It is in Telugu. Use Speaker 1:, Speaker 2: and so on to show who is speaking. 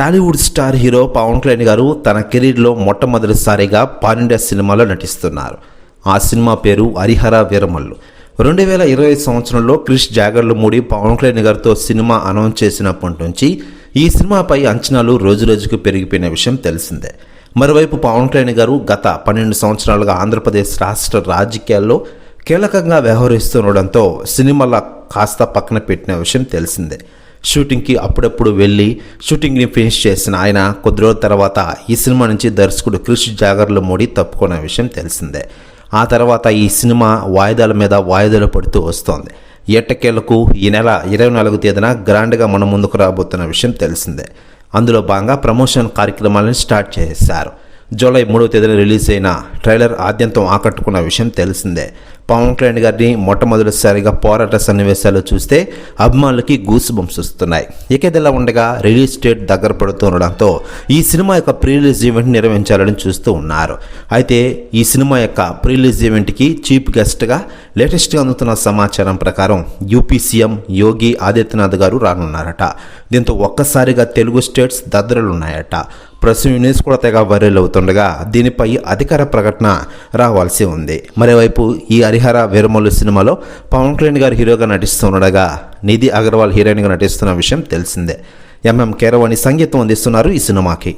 Speaker 1: Tollywood star hero Pavan Kalyan గారు తన కెరీర్లో మొట్టమొదటిసారిగా పాన్ఇండియా సినిమాలో నటిస్తున్నారు. ఆ సినిమా పేరు హరిహర వీరమల్లు. రెండు వేల ఇరవై సంవత్సరంలో క్రిష్ జాగర్లమూడి పవన్ కళ్యాణ్ గారితో సినిమా అనౌన్స్ చేసినప్పటి నుంచి ఈ సినిమాపై అంచనాలు రోజురోజుకు పెరిగిపోయిన విషయం తెలిసిందే. మరోవైపు పవన్ కళ్యాణ్ గారు గత పన్నెండు సంవత్సరాలుగా ఆంధ్రప్రదేశ్ రాష్ట్ర రాజకీయాల్లో కీలకంగా వ్యవహరిస్తుండడంతో సినిమాల కాస్త పక్కన పెట్టిన విషయం తెలిసిందే. షూటింగ్కి అప్పుడప్పుడు వెళ్ళి షూటింగ్ని ఫినిష్ చేసిన ఆయన కొద్ది రోజుల తర్వాత ఈ సినిమా నుంచి దర్శకుడు క్రిష్ జాగర్లు మోడీ తప్పుకున్న విషయం తెలిసిందే. ఆ తర్వాత ఈ సినిమా వాయిదాల మీద వాయిదాలు పడుతూ వస్తోంది. ఎట్టకేలకు ఈ నెల ఇరవై నాలుగు తేదీన గ్రాండ్గా మన ముందుకు రాబోతున్న విషయం తెలిసిందే. అందులో భాగంగా ప్రమోషన్ కార్యక్రమాలను స్టార్ట్ చేశారు. జూలై మూడవ తేదీన రిలీజ్ అయిన ట్రైలర్ ఆద్యంతం ఆకట్టుకున్న విషయం తెలిసిందే. పవన్ కళ్యాణ్ గారిని మొట్టమొదటిసారిగా పోరాట సన్నివేశాలు చూస్తే అభిమానులకి గూస్ బంప్స్ వస్తున్నాయి. ఇకేదిలా ఉండగా రిలీజ్ డేట్ దగ్గర పడుతుండడంతో ఈ సినిమా యొక్క ప్రీ రిలీజ్ ఈవెంట్ నిర్వహించాలని చూస్తూ ఉన్నారు. అయితే ఈ సినిమా యొక్క ప్రీ రిలీజ్ ఈవెంట్కి చీఫ్ గెస్ట్గా లేటెస్ట్గా అందుతున్న సమాచారం ప్రకారం యూపీ సీఎం యోగి ఆదిత్యనాథ్ గారు రానున్నారట. దీంతో ఒక్కసారిగా తెలుగు స్టేట్స్ దద్దరలున్నాయట ప్రస్తుతం న్యూస్ కూడా తెగ వైరల్ అవుతుండగా దీనిపై అధికార ప్రకటన రావాల్సి ఉంది. మరోవైపు ఈ హరిహర వీరమల్లు సినిమాలో పవన్ కళ్యాణ్ గారు హీరోగా నటిస్తుండగా నిధి అగర్వాల్ హీరోయిన్గా నటిస్తున్న విషయం తెలిసిందే. ఎంఎం కేరవాణి సంగీతం అందిస్తున్నారు ఈ సినిమాకి.